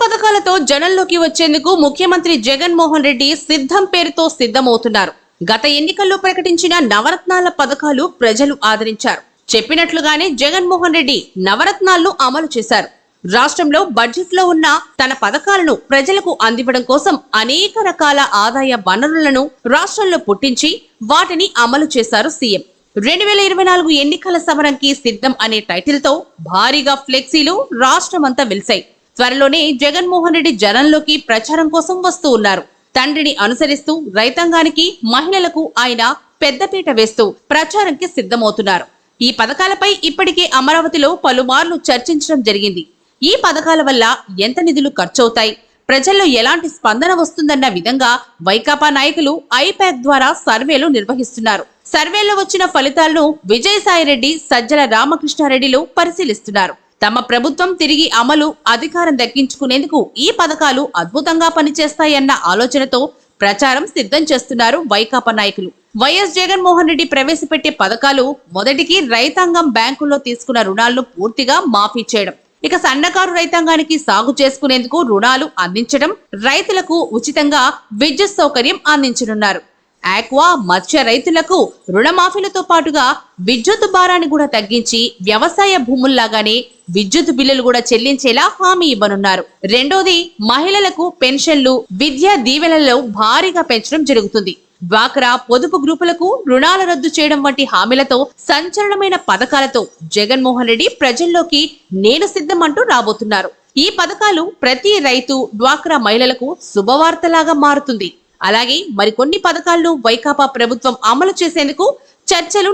పథకాలతో జనంలోకి వచ్చేందుకు ముఖ్యమంత్రి జగన్మోహన్ రెడ్డి సిద్ధం పేరుతో సిద్ధమవుతున్నారు. గత ఎన్నికల్లో ప్రకటించిన నవరత్నాల పథకాలు ప్రజలు ఆదరించారు. చెప్పినట్లుగానే జగన్మోహన్ రెడ్డి నవరత్నాలను అమలు చేశారు. రాష్ట్రంలో బడ్జెట్లో ఉన్న తన పథకాలను ప్రజలకు అందివ్వడం కోసం అనేక రకాల ఆదాయ వనరులను రాష్ట్రంలో పుట్టించి వాటిని అమలు చేశారు సీఎం. రెండు వేల ఇరవై నాలుగు ఎన్నికల సమరంకి సిద్ధం అనే టైటిల్తో భారీగా ఫ్లెక్సీలు రాష్ట్రమంతా వెలిశాయి. త్వరలోనే జగన్మోహన్ రెడ్డి జనంలోకి ప్రచారం కోసం వస్తూ ఉన్నారు. తండ్రిని అనుసరిస్తూ రైతాంగానికి మహిళలకు ఆయన పెద్దపీట వేస్తూ ప్రచారంకి సిద్ధమవుతున్నారు. ఈ పథకాలపై ఇప్పటికే అమరావతిలో పలుమార్లు చర్చించడం జరిగింది. ఈ పథకాల వల్ల ఎంత నిధులు ఖర్చవుతాయి? ప్రజల్లో ఎలాంటి స్పందన వస్తుందన్న విధంగా వైకాపా నాయకులు ఐపాక్ ద్వారా సర్వేలు నిర్వహిస్తున్నారు. సర్వేలో వచ్చిన ఫలితాలను విజయసాయిరెడ్డి సజ్జల రామకృష్ణారెడ్డిలు పరిశీలిస్తున్నారు. తమ ప్రభుత్వం తిరిగి అమలు అధికారం దక్కించుకునేందుకు ఈ పథకాలు అద్భుతంగా పనిచేస్తాయన్న ఆలోచనతో ప్రచారం సిద్ధం చేస్తున్నారు వైకాపా నాయకులు. వైఎస్ జగన్మోహన్ రెడ్డి ప్రవేశపెట్టే పథకాలు మొదటికి రైతాంగం బ్యాంకుల్లో తీసుకున్న రుణాలను పూర్తిగా మాఫీ చేయడం ఇక సన్నకారు రైతాంగానికి సాగు చేసుకునేందుకు రుణాలు అందించడం రైతులకు ఉచితంగా విద్యుత్ సౌకర్యం అందించనున్నారు. ఆక్వా మత్స్య రైతులకు రుణమాఫీలతో పాటుగా విద్యుత్ భారాన్ని కూడా తగ్గించి వ్యవసాయ భూముల్లాగానే విద్యుత్ బిల్లులు కూడా చెల్లించేలా హామీ ఇవ్వనున్నారు. రెండోది మహిళలకు పెన్షన్లు విద్యా దీవెనలలో భారీగా పెంచడం జరుగుతుంది. డ్వాక్రా పొదుపు గ్రూపులకు రుణాల రద్దు చేయడం వంటి హామీలతో సంచలనమైన పథకాలతో జగన్మోహన్ రెడ్డి ప్రజల్లోకి నేను సిద్ధమంటూ రాబోతున్నారు. ఈ పథకాలు ప్రతి రైతు డ్వాక్రా మహిళలకు శుభవార్తలాగా మారుతుంది. అలాగే మరికొన్ని పథకాలను వైకాపా ప్రభుత్వం అమలు చేసేందుకు చర్చలు